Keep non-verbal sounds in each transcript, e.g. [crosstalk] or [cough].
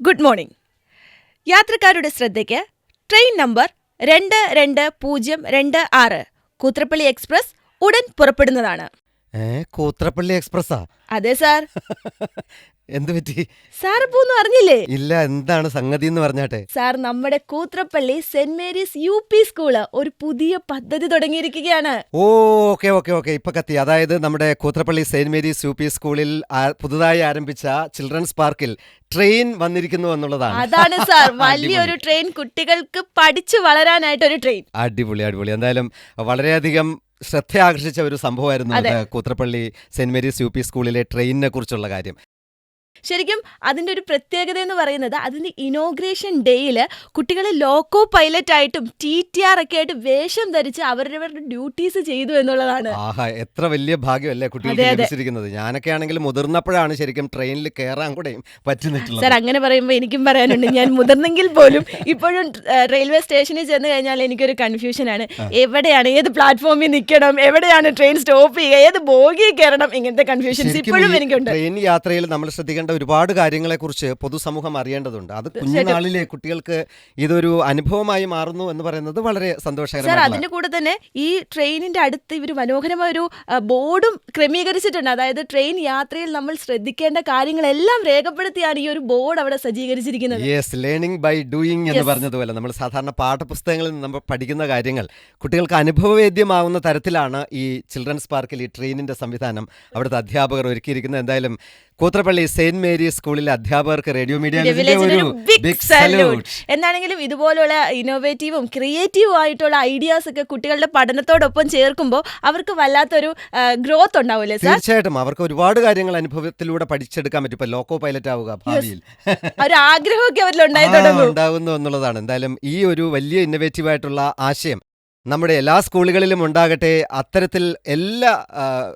Good morning. യാത്രക്കാരുടെ ശ്രദ്ധയ്ക്ക് train number രണ്ട് രണ്ട് പൂജ്യം രണ്ട് ആറ്. കൂത്രപ്പള്ളി എക്സ്പ്രസ് ഉടൻ പുറപ്പെടുന്നതാണ്. ഏ കൂത്രപ്പള്ളി എക്സ്പ്രസ്സാ? അതെ സാർ. [laughs] എന്ത് പറ്റി? സാർ ഇപ്പൊ ഒന്നും അറിഞ്ഞില്ലേ? ഇല്ല എന്താണ് സംഗതി എന്ന് പറഞ്ഞാട്ടെ? സാർ നമ്മുടെ Koothrappally Saint Mary's U P school ഒരു പുതിയ പദ്ധതി തുടങ്ങിയിരിക്കുകയാണ്. Oh okay okay okay. ഇപ്പൊ കത്തി. അതായത് നമ്മുടെ Koothrappally Saint Mary's U P സ്കൂളിൽ പുതുതായി ആരംഭിച്ച ചിൽഡ്രൻസ് പാർക്കിൽ ട്രെയിൻ വന്നിരിക്കുന്നു എന്നുള്ളതാണ്. അതാണ് സാർ. [laughs] വലിയൊരു ട്രെയിൻ കുട്ടികൾക്ക് പഠിച്ചു വളരാനായിട്ട് ഒരു ട്രെയിൻ. അടിപൊളി അടിപൊളി. എന്തായാലും വളരെയധികം ശ്രദ്ധ ആകർഷിച്ച ഒരു സംഭവമായിരുന്നു Koothrappally Saint Mary's U P സ്കൂളിലെ ട്രെയിനിനെ കുറിച്ചുള്ള കാര്യം. ശരിക്കും അതിന്റെ ഒരു പ്രത്യേകത എന്ന് പറയുന്നത് അതിന്റെ ഇനോഗ്രേഷൻ ഡേയിൽ കുട്ടികൾ ലോക്കോ പൈലറ്റ് ആയിട്ടും ടി ടി ആർ ഒക്കെ ആയിട്ട് വേഷം ധരിച്ച് അവരവരുടെ ഡ്യൂട്ടീസ് ചെയ്തു എന്നുള്ളതാണ്. ആഹാ എത്ര വലിയ ഭാഗ്യമല്ലേ കുട്ടികൾക്ക് അതെ, അതെ. ലഭിച്ചിരിക്കുന്നത്. ഞാനൊക്കെ ആണെങ്കിൽ മുതിർന്നപ്പോഴാണ് ശരിക്കും ട്രെയിനിൽ കയറാൻ കൂടെ പറ്റുന്നിട്ടുള്ളത്. സാർ അങ്ങനെ പറയുമ്പോൾ എനിക്കും പറയാനുണ്ട്. ഞാൻ മുതിർന്നെങ്കിൽ പോലും ഇപ്പോഴും ഏഹ്, റെയിൽവേ സ്റ്റേഷനിൽ ചെന്ന് കഴിഞ്ഞാൽ എനിക്കൊരു കൺഫ്യൂഷനാണ് എവിടെയാണ് ഏത് പ്ലാറ്റ്ഫോമിൽ നിൽക്കണം എവിടെയാണ് ട്രെയിൻ സ്റ്റോപ്പ് ചെയ്യുക ഏത് ബോഗി കയറണം ഇങ്ങനത്തെ കൺഫ്യൂഷൻസ് ശരിക്കും ഇപ്പോഴും ഈ എനിക്കുണ്ട്. ട്രെയിൻ യാത്രയിൽ നമ്മൾ ശ്രദ്ധിക്കേണ്ട ഒരുപാട് കാര്യങ്ങളെക്കുറിച്ച് പൊതുസമൂഹം അറിയേണ്ടതുണ്ട്. അത് കുഞ്ഞുനാളിലെ കുട്ടികൾക്ക് ഇതൊരു അനുഭവമായി മാറുന്നു എന്ന് പറയുന്നത് വളരെ സാർ സന്തോഷകരമാണ് അതിന്റെ കൂടെ തന്നെ ഈ ട്രെയിനിന്റെ അടുത്ത് ഇവർ മനോഹരമായ ഒരു ബോർഡും ക്രമീകരിച്ചിട്ടുണ്ട്. അതായത് ട്രെയിൻ യാത്രയിൽ നമ്മൾ ശ്രദ്ധിക്കേണ്ട കാര്യങ്ങളെല്ലാം രേഖപ്പെടുത്തിയാണ് ഈ ഒരു ബോർഡ് അവിടെ സജ്ജീകരിച്ചിരിക്കുന്നത്. യെസ് ലേണിംഗ് ബൈ ഡൂയിങ് എന്ന് പറഞ്ഞതുപോലെ. നമ്മൾ സാധാരണ പാഠപുസ്തകങ്ങളിൽ നിന്ന് നമ്മൾ പഠിക്കുന്ന കാര്യങ്ങൾ കുട്ടികൾക്ക് അനുഭവവേദ്യമാവുന്ന തരത്തിലാണ് ഈ ചിൽഡ്രൻസ് പാർക്കിൽ ഈ ട്രെയിനിന്റെ സംവിധാനം അവിടുത്തെ അധ്യാപകർ ഒരുക്കിയിരിക്കുന്നത്. എന്തായാലും കൂത്രപ്പള്ളി മേരീസ് സ്കൂളിലെ അധ്യാപകർക്ക് റേഡിയോ മീഡിയ ഒരു ബിഗ് സല്യൂട്ട് എന്നാണെങ്കിലും ഇതുപോലുള്ള ഇന്നോവേറ്റീവും ക്രിയേറ്റീവും ആയിട്ടുള്ള ഐഡിയാസ് ഒക്കെ കുട്ടികളുടെ പഠനത്തോടൊപ്പം ചേർക്കുമ്പോൾ അവർക്ക് വല്ലാത്തൊരു ഗ്രോത്ത് ഉണ്ടാവില്ലേ തീർച്ചയായിട്ടും. അവർക്ക് ഒരുപാട് കാര്യങ്ങൾ അനുഭവത്തിലൂടെ പഠിച്ചെടുക്കാൻ പറ്റും. ഇപ്പൊ ലോക്കോ പൈലറ്റ് ആവുക ഭാവിയിൽ. ഒരു ആഗ്രഹമൊക്കെ അവരിൽ ഉണ്ടായി ഉണ്ടാകുന്നു എന്നുള്ളതാണ്. എന്തായാലും ഈ ഒരു വലിയ ഇന്നോവേറ്റീവ് ആയിട്ടുള്ള ആശയം നമ്മുടെ എല്ലാ സ്കൂളുകളിലും ഉണ്ടാകട്ടെ അത്തരത്തിൽ എല്ലാ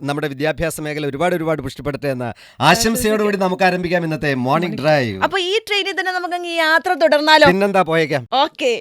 നമ്മുടെ വിദ്യാഭ്യാസ മേഖല ഒരുപാട് ഒരുപാട് പുഷ്ടിപ്പെടട്ടെ എന്ന ആശംസയോടുകൂടി നമുക്ക് ആരംഭിക്കാം ഇന്നത്തെ മോർണിംഗ് ഡ്രൈവ് അപ്പൊ ഈ ട്രെയിനിൽ തന്നെ നമുക്ക് യാത്ര തുടർന്നാലോ? പിന്നെന്താ പോയേക്കാം? ഓക്കെ